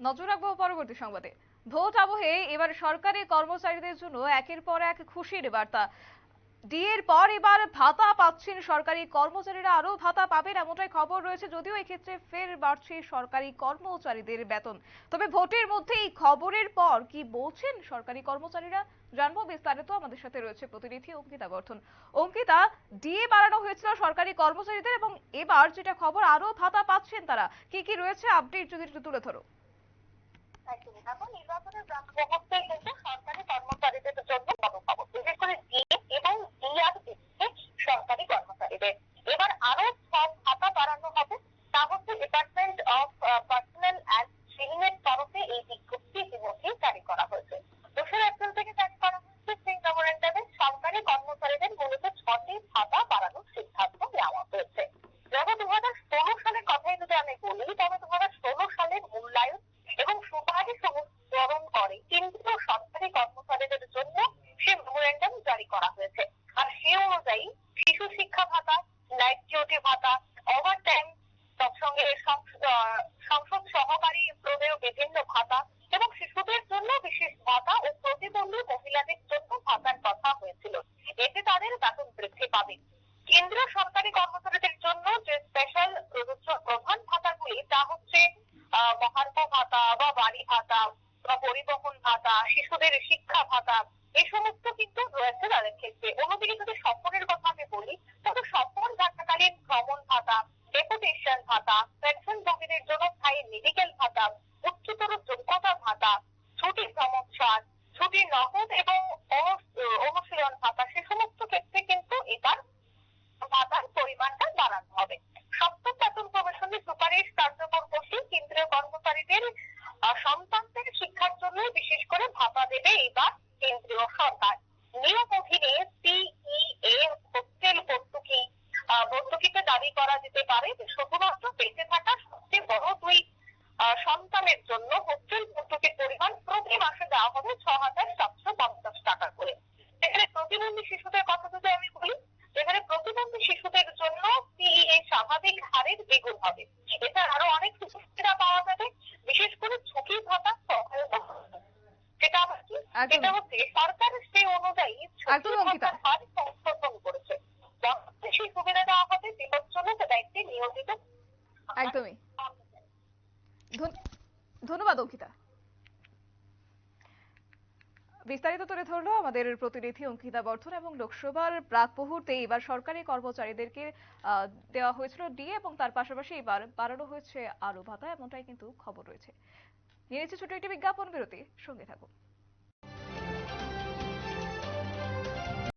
নজর রাখব পরবর্তী সংবাদে। ভোট আবহে এবার সরকারি কর্মচারীদের জন্য একের পর এক খুশির বার্তা। ডিএর পর এবার ভাতা পাচ্ছেন সরকারি কর্মচারীরা। আরও ভাতা পাবেন এমনটাই খবর রয়েছে, যদিও এক্ষেত্রে ফের বাড়ছে সরকারি কর্মচারীদের বেতন। তবে ভোটের মধ্যে এই খবরের পর কি বলছেন সরকারি কর্মচারীরা? জানব বিস্তারিত আমাদের সাথে রয়েছে প্রতিনিধি অঙ্কিতা বর্ধন। অঙ্কিতা, ডিএ বাড়ানো হয়েছিল সরকারি কর্মচারীদের এবং এবার যেটা খবর আরও ভাতা পাচ্ছেন তারা। কি কি রয়েছে আপডেট যদি একটু তুলে ধরো। একদমই। জারি করা হয়েছে। দোসরা এপ্রিল থেকে সেই মেমোরেন্ডামে সরকারি কর্মচারীদের মূলত ছটি ভাতা বাড়ানোর সিদ্ধান্ত নেওয়া হয়েছে। যবে দু হাজার ষোলো সালের কথাই যদি আমি বলি, তবে দু হাজার ষোলো সালের মূল্যায়ন এবং সুপারিশ অনুসরণ করে কেন্দ্রীয় সরকারি কর্মচারীদের জন্য সে মেমোরেন্ডাম জারি করা হয়েছে আর সে অনুযায়ী শিশু শিক্ষা ভাতা ডিউটি ভাতা ওভার টাইম তৎসঙ্গে সংসদ সহকারী প্রদেয় বিভিন্ন ভাতা এবং শিশুদের জন্য বিশেষ ভাতা ও প্রতিবন্ধী মহিলাদের জন্য ভাতার কথা হয়েছিল। এতে তাদের বেতন বৃদ্ধি পাবে। কেন্দ্রীয় সরকারি কর্মচারীদের জন্য যে স্পেশাল প্রযোজ্য প্রধান ভাতাগুলি, তা হচ্ছে মহার্ঘ ভাতা বা বাড়ি ভাতা বা পরিবহন ভাতা, শিশুদের শিক্ষা ভাতা এই সমস্ত কিন্তু রয়েছে তাদের ক্ষেত্রে। অন্যদিকে যদি সফরের কথা আমি বলি তবে সফর থাকাকালীন ভ্রমণ ভাতা ডেপুটেশন ভাতা পেনশনভোগীদের জন্য স্থায়ী মেডিকেল ভাতা, উচ্চতর যোগ্যতা ভাতা, ছুটি ভ্রমণ ছাড় ছুটি নগদ এবং অনুশীলন ভাতা, সে সমস্ত ক্ষেত্রে কিন্তু এবার ভাতার পরিমাণটা বাড়ানো হবে। সপ্তম বেতন কমিশনের সুপারিশ কার্যকর করতে কেন্দ্রীয় কর্মচারীদের সন্তানদের শিক্ষার জন্য বিশেষ করে ভাতা দেবে এবার কেন্দ্রীয় সরকার। নিয়ম অধীনে সিইএ হোস্টেল ভর্তুকি আহ, ভর্তুকিতে দাবি করা যেতে পারে যে শুধুমাত্র বেঁচে থাকা সবচেয়ে বড় দুই সন্তানের জন্য হোস্টেল ভর্তুকির পরিমাণ প্রতি মাসে দেওয়া হবে ছ হাজার সাতশো পঞ্চাশ টাকা করে। এখানে প্রতিবন্ধী শিশুদের কথা যদি আমি বলি এখানে প্রতিবন্ধী শিশুদের জন্য সিইএ স্বাভাবিক হারের দ্বিগুণ হবে। এছাড়া আরও অনেক সুযোগ সুবিধা পাওয়া যাবে বিশেষ করে ঝুঁকি ভাতা সেটা আবার কি। সেটা হচ্ছে সরকার সেই অনুযায়ী ঝুঁকি ভাতার হার সংশোধন একদমই। ধন্যবাদ, অঙ্কিতা। বিস্তারিত তুলে ধরলো আমাদের প্রতিনিধি অঙ্কিতা বর্ধন এবং লোকসভার প্রাক মুহূর্তে এবার সরকারি কর্মচারীদেরকে দেওয়া হয়েছিল ডিএ এবং তার পাশাপাশি এবার বাড়ানো হয়েছে আরও ভাতা, এমনটাই কিন্তু খবর রয়েছে। নিয়ে নিচ্ছে ছোট একটি বিজ্ঞাপন, বিরতি, সঙ্গে থাকুন।